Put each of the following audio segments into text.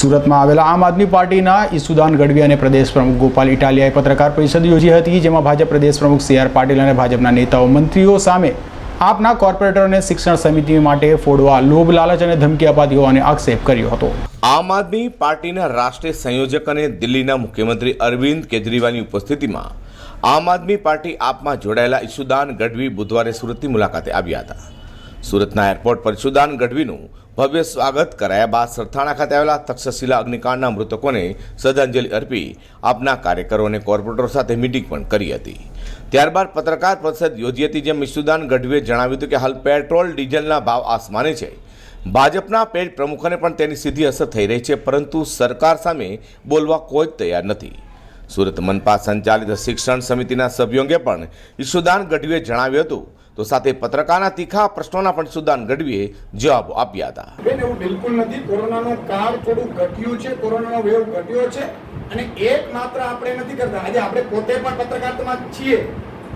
સુરતમાં આવેલા આમ આદમી પાર્ટીના ઈસુદાન ગઢવી અને પ્રદેશ પ્રમુખ ગોપાલ ઇટાલિયાએ પત્રકાર પરિષદ યોજી હતી, જેમાં ભાજપ પ્રદેશ પ્રમુખ સી આર પાટીલ અને ભાજપના નેતાઓ, મંત્રીઓ સામે આપના કોર્પોરેટરોને શિક્ષણ સમિતિ માટે ફોડવા લોભ, લાલચ અને ધમકી અપાતી હોવાનો આક્ષેપ કર્યો હતો. આમ આદમી પાર્ટીના રાષ્ટ્રીય સંયોજક અને દિલ્હીના મુખ્યમંત્રી અરવિંદ કેજરીવાલની ઉપસ્થિતિમાં આમ આદમી પાર્ટી આપમાં જોડાયેલા ઈશુદાન ગઢવી બુધવારે સુરતની મુલાકાતે આવ્યા હતા. સુરતના એરપોર્ટ પર ઈશુદાન ગઢવીનું ભવ્ય સ્વાગત કરાયા બાદ સરથાણા ખાતે આવેલા તક્ષશિલા અગ્નિકાંડના મૃતકોને શ્રદ્ધાંજલિ અર્પી આપના કાર્યકરો અને કોર્પોરેટરો સાથે મિટિંગ પણ કરી હતી. ત્યારબાદ પત્રકાર પરિષદ યોજી હતી, જેમ ઈશુદાન ગઢવીએ જણાવ્યું હતું કે હાલ પેટ્રોલ, ડીઝલના ભાવ આસમાને છે. ભાજપના પેટ પ્રમુખોને પણ તેની સીધી અસર થઈ રહી છે, પરંતુ સરકાર સામે બોલવા કોઈ જ તૈયાર નથી. સુરત મનપા સંચાલિત શિક્ષણ સમિતિના સભ્યો અંગે પણ ઈશુદાન ગઢવીએ જણાવ્યું હતું તો સાથે પત્રકારના તીખા પ્રશ્નોના પણ સુદાન ગઢવીએ જવાબો આપ્યા હતા. બેન એવું બિલકુલ નથી. કોરોનાનો કાળ થોડું ઘટ્યું છે કોરોનાનો વેવ ઘટ્યો છે અને એક માત્ર આપણે નથી કરતા. આજે આપણે પોતે પણ પત્રકારતામાં છીએ.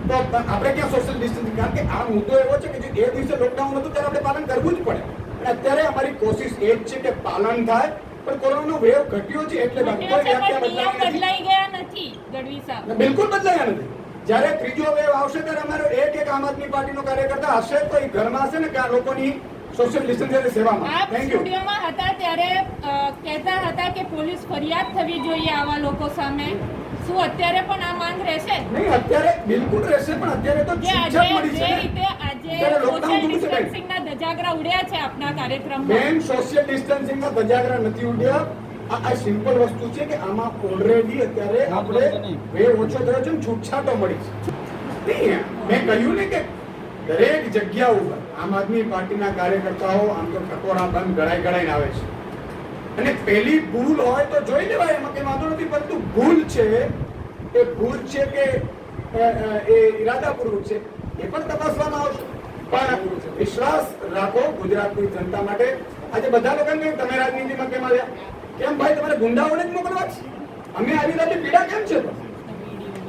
તો આપણે ક્યાં સોશિયલ ડિસ્ટન્સિંગ કારણ કે આ મુદ્દો એવો છે કે જે એ દિવસે લોકડાઉન હતું ત્યારે આપણે પાલન કરવું જ પડે. અને અત્યારે અમારી કોશિશ એ જ છે કે પાલન થાય પણ કોરોનાનો વેવ ઘટ્યો છે એટલે કોઈ વ્યાખ્યા બદલાઈ નથી. નિયમ બદલાઈ ગયા નથી ગઢવી સાહેબ. બિલકુલ બદલાયા નથી. જ્યારે ત્રીજો વેવ આવશે ત્યારે અમારો એક એક આમ આદમી પાર્ટીનો કાર્યકર્તા હશે તો એ ઘરમાં હશે ને કે આ લોકોની સોશિયલ ડિસ્ટન્સિંગની સેવામાં. થેન્ક યુ સ્ટુડિયોમાં હતા ત્યારે કહેતા હતા કે પોલીસ ફરિયાદ થવી જોઈએ આવા લોકો સામે. શું અત્યારે પણ આ માંગ રહેશે? નહીં અત્યારે બિલકુલ રહેશે પણ અત્યારે તો જે આજે મળી છે રીતે આજે સોશિયલ થયું છે બેન. ડિસ્ટન્સિંગના ધજાગરા ઉડ્યા છે આપના કાર્યક્રમમાં. બેન સોશિયલ ડિસ્ટન્સિંગના ધજાગરા નથી ઉડ્યા. આ સિમ્પલ વસ્તુ છે કે આમાં ઓલરેડી અત્યારે આપણે વેવ ઓછો થયો છે છૂટછાટો મળી છે. મેં કહ્યું ને કે દરેક જગ્યા ઉપર આમ આદમી પાર્ટીના કાર્યકર્તાઓ આમ તો ટકોરા બંધ ગળાઈ ગળાઈને આવે છે. અને પેલી ભૂલ હોય તો જોઈ લેવાય એમાં કઈ વાંધો નથી પરંતુ ભૂલ છે એ ભૂલ છે કે એ ઈરાદાપૂર્વક છે એ પણ તપાસવામાં આવશે. પણ વિશ્વાસ રાખો ગુજરાતની જનતા માટે. આજે બધા લોકો એમ તમે રાજનીતિમાં કેમ આવ્યા? કેમ ભાઈ, તમારે ગુંડાઓને જ મોકલવા છે? અમે આવી રીતે પીડા કેમ છે?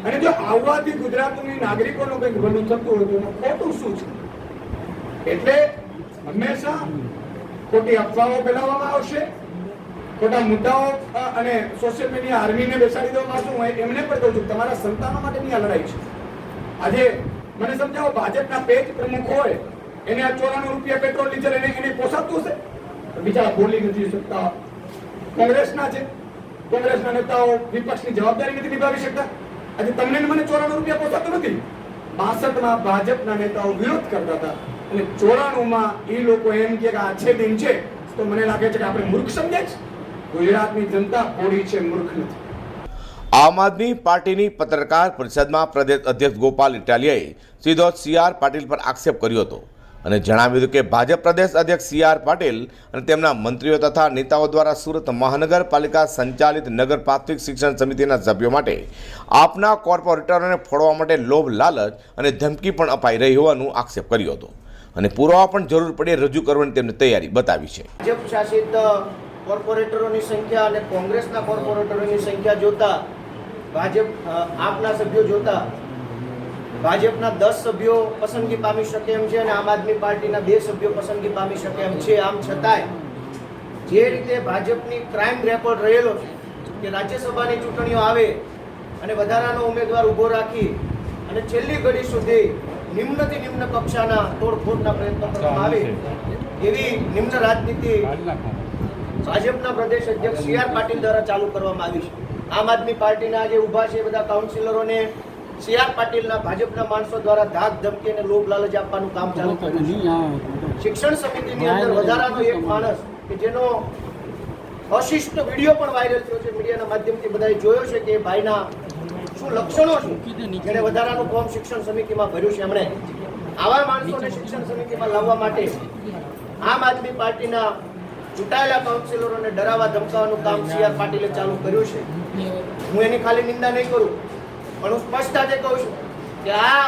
અને જો આવવાથી ગુજરાતની નાગરિકોનું કંઈક ભલું થતું હોય તો ખોટું શું છે? એટલે હંમેશા ખોટી અફવાઓ ફેલાવવામાં આવશે, ખોટા મુદ્દાઓ અને સોશિયલ મીડિયા આર્મીને બેસાડી દેવામાં આવશે. હું એમને પણ કહું છું, તમારા સંતાનો માટેની આ લડાઈ છે. આજે મને સમજાવો, ભાજપના પેજ પ્રમુખ હોય, એને આ ચોરાણું રૂપિયા પેટ્રોલ ડીઝલ એને એને પોસાતું હશે? બિચારા બોલી નથી શકતા. કોંગ્રેસના છે. કોંગ્રેસના નેતાઓ વિપક્ષની જવાબદારી નથી નિભાવી શકતા. આજે તમને મને ચોરાણું રૂપિયા પહોંચાતો નથી. બાસઠમાં ભાજપના નેતાઓ વિરોધ કરતા હતા. અને ચોરાણુંમાં એ લોકો એમ કે આ છે દિન છે. તો મને લાગે છે કે આપણે મૂર્ખ સમજાય છે. ગુજરાતની જનતા હોળી છે, મૂર્ખ નથી. આમ આદમી પાર્ટીની પત્રકાર પરિષદમાં પ્રદેશ અધ્યક્ષ ગોપાલ ઇટાલિયાએ સીધો સી આર પાટીલ પર આક્ષેપ કર્યો હતો. અને જણાવ્યું હતું કે ભાજપ પ્રદેશ અધ્યક્ષ સી આર પાટીલ અને તેમના મંત્રીઓ તથા નેતાઓ દ્વારા સુરત મહાનગરપાલિકા સંચાલિત નગર પ્રાથમિક શિક્ષણ સમિતિના સભ્યો માટે આપના કોર્પોરેટરોને ફોડવા માટે લોભ, લાલચ અને ધમકી પણ અપાઈ રહી હોવાનું આક્ષેપ કર્યો હતો. અને પુરાવા પણ જરૂર પડે રજૂ કરવાની તેમની તૈયારી બતાવી છે. ભાજપ શાસિત કોર્પોરેટરોની સંખ્યા અને કોંગ્રેસના કોર્પોરેટરોની સંખ્યા જોતા ભાજપ આપના સભ્યો જોતા ભાજપના દસ સભ્યો પસંદગી પામી શકે એમ છે અને આમ આદમી પાર્ટીના બે સભ્યો પસંદગી પામી શકે એમ છે. આમ છતાંય જે રીતે ભાજપની ક્રાઇમ રેકોર્ડ રહેલો છે કે રાજ્યસભાની ચૂંટણીઓ આવે અને વધારાનો ઉમેદવાર ઊભો રાખી અને છેલ્લી ઘડી સુધી નિમ્નથી નિમ્ન કક્ષાના તોડફોડના પ્રયત્નો કરવામાં આવે એવી નિમ્ન રાજનીતિ ભાજપના પ્રદેશ અધ્યક્ષ સી આર પાટીલ દ્વારા ચાલુ કરવામાં આવી છે. આમ આદમી પાર્ટીના જે ઊભા છે બધા કાઉન્સિલરોને સી આર પાટીલના ભાજપના માણસો દ્વારા ધાક ધમકી અને લોભ લાલચ આપવાનું કામ ચાલુ કર્યું શિક્ષણ સમિતિની અંદર વધારાનો એક માણસ કે જેનો અશિષ્ટ વીડિયો પણ વાયરલ થયો છે મીડિયાના માધ્યમથી બધાએ જોયો છે કે ભાઈના શું લક્ષણો છે જેને વધારાનું ફોર્મ શિક્ષણ સમિતિમાં ભર્યું છે. એમણે આવા માણસોને શિક્ષણ સમિતિમાં લાવવા માટે આમ આદમી પાર્ટીના ચૂંટાયેલા કાઉન્સિલરોને ડરાવવા ધમકાવવાનું કામ સી આર પાટીલે ચાલુ કર્યું છે. હું એની ખાલી નિંદા નહીં કરું. પણ હું સ્પષ્ટતાથી કહું છું કે આ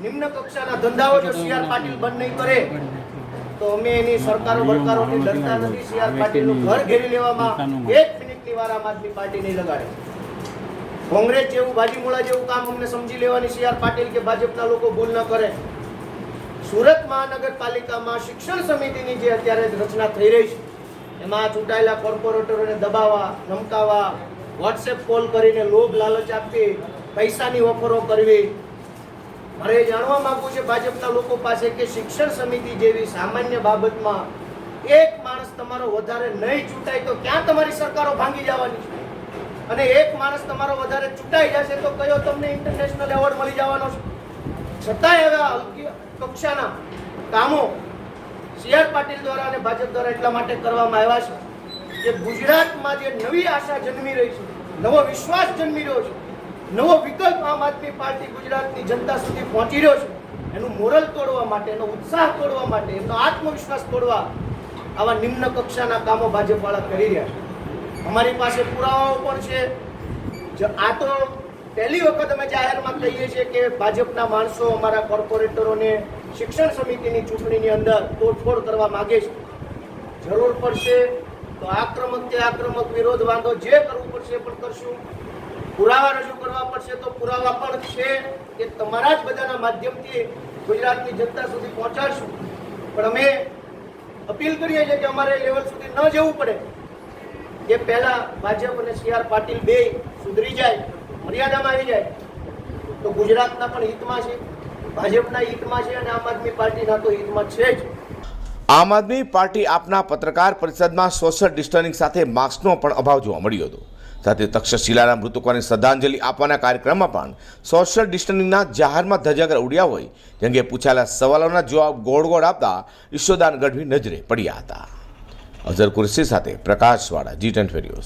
નિમ્ન કક્ષાના ધંધાઓ જો સી આર પાટીલ બંધ નહીં કરે તો અમે એની સરકારો બરકારોથી ડરતા નથી સી આર પાટીલનું ઘર ઘેરી લેવામાં એક મિનિટની વાર આમ આદમી પાર્ટી નહીં લગાડે. કોંગ્રેસ જેવું બાજીમોળા જેવું કામ અમને સમજી લેવાની સી આર પાટીલ કે ભાજપના લોકો ભૂલ ન કરે. સુરત મહાનગરપાલિકામાં શિક્ષણ સમિતિની જે અત્યારે રચના થઈ રહી છે એમાં ચૂંટાયેલા કોર્પોરેટરોને દબાવવા ધમકાવવા વોટ્સએપ કોલ કરીને લોભ લાલચ આપવી પૈસાની ઓફરો કરવી. મારે જાણવા માંગુ છે ભાજપના લોકો પાસે કે શિક્ષણ સમિતિ જેવી સામાન્ય બાબતમાં એક માણસ તમારો વધારે નહીં ચૂંટાય તો ક્યાં તમારી સરકારો ભાંગી જવાની છે? અને એક માણસ તમારો વધારે ચૂંટાઈ જશે તો કયો તમને ઇન્ટરનેશનલ એવોર્ડ મળી જવાનો છે? છતાંય હવે હલકી કક્ષાના કામો સી આર પાટીલ દ્વારા અને ભાજપ દ્વારા એટલા માટે કરવામાં આવ્યા છે કે ગુજરાતમાં જે નવી આશા જન્મી રહી છે, નવો વિશ્વાસ જન્મી રહ્યો છે નવો વિકલ્પ આમ આદમી પાર્ટી ગુજરાતની જનતા સુધી પહોંચી રહ્યો છે. એનું મોરલ તોડવા માટે, એનો ઉત્સાહ તોડવા માટે, એમનો આત્મવિશ્વાસ તોડવા આવા નિમ્ન કક્ષાના કામો ભાજપવાળા કરી રહ્યા છે. અમારી પાસે પુરાવાઓ પણ છે. આ તો પહેલી વખત અમે જાહેરમાં કહીએ છીએ કે ભાજપના માણસો અમારા કોર્પોરેટરોને શિક્ષણ સમિતિની ચૂંટણીની અંદર તોડફોડ કરવા માગે છે. જરૂર પડશે તો આક્રમક કે આક્રમક વિરોધ વાંધો જે કરવું પડશે પણ કરશું. પુરાવા રજૂ કરવા પડશે તો પુરાવા પણ છે કે તમારા જ બધાના માધ્યમથી ગુજરાતની જનતા સુધી પહોંચાડશું. પણ અમે અપીલ કરીએ છીએ કે અમારે લેવલ સુધી ન જવું પડે. કે પહેલાં ભાજપ અને સી આર પાટીલ બે સુધરી જાય, મર્યાદામાં આવી જાય. તો ગુજરાતના પણ હિતમાં છે, ભાજપના હિતમાં છે અને આમ આદમી પાર્ટીના તો હિતમાં છે જ. આમ આદમી પાર્ટી આપના પત્રકાર પરિષદમાં સોશિયલ ડિસ્ટન્સિંગ સાથે માસ્કનો પણ અભાવ જોવા મળ્યો હતો. સાથે તક્ષશિલાના મૃતકોને શ્રદ્ધાંજલિ આપવાના કાર્યક્રમમાં પણ સોશિયલ ડિસ્ટન્સિંગના જાહેરમાં ધજાગર ઉડ્યા હોય જે અંગે પૂછાયેલા સવાલોના જવાબ ગોળ ગોળ આપતા ઈશ્વરદાન ગઢવી નજરે પડ્યા હતા. અઝર કુરશી સાથે પ્રકાશવાળા જી ટેન ફેરિયોસ